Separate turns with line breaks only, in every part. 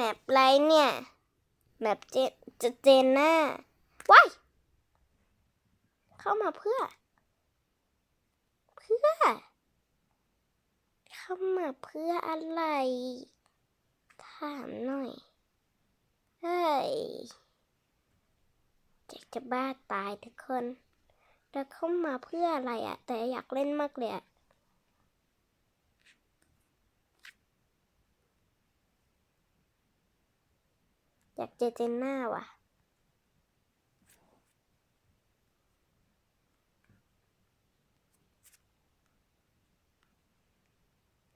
แมปไรเนี่ยแมปเจเจเจนหน้าว้ายเข้ามาเพื่อ เพื่อ เข้ามาเพื่ออะไร ถามหน่อย เฮ้ยอยากจะบ้าตายทุกคน แล้วเข้ามาเพื่ออะไรอะแต่อยากเล่นมากเลยอะ อยากเจอเจนหน้าว่ะ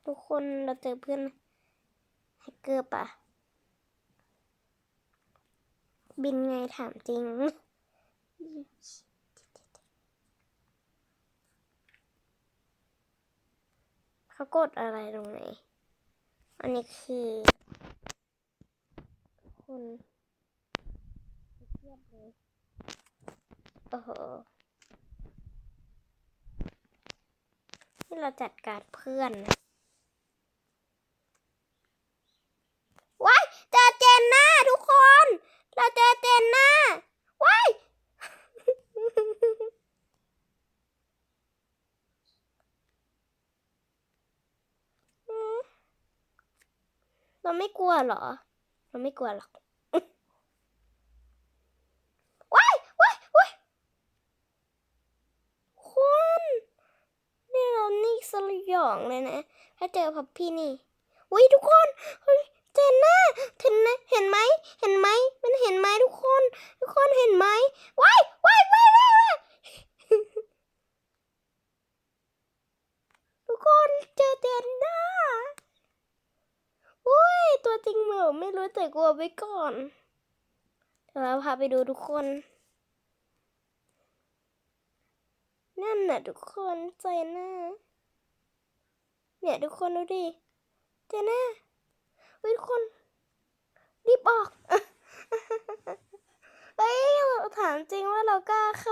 ทุกคนเราเจอเพื่อนแฮกเกอร์ปะบินไงถามจริงเขากดอะไรตรงไหน อันนี้คือ คุณเทียบเลยโอ้โหนี่เราจัดการเพื่อนนะว้ายเจอเจนหน้าทุกคน เราเจอเจนหน้าว้ายเราไม่กลัวเหรอ เราไม่กลัวหรอก ว้ายว้ายว้ายคุณนี่เรานี่ส ยองเลยนะ ถ้าเจอพับพี่นี่อุ้ยทุกคนเฮ้ยเจนน่าเห็นนะเห็นไหมเห็นไหมมันเห็นไหมทุกคน ทุกคนเห็นไหมว้ายว้ายว้ายว้ายทุกคนเจอเจนน่าอุ้ยตัวจริงเหมือไม่รู้แต่กลัวไปก่อนเดี๋ยวเราพาไปดูทุกคนนั่นน่ะทุกคนเจนน่า เนี่ยทุกคนดูดิเจน่าทุกคน รีบออกเฮ้ยถามจริงว่าเรากล้าเข้า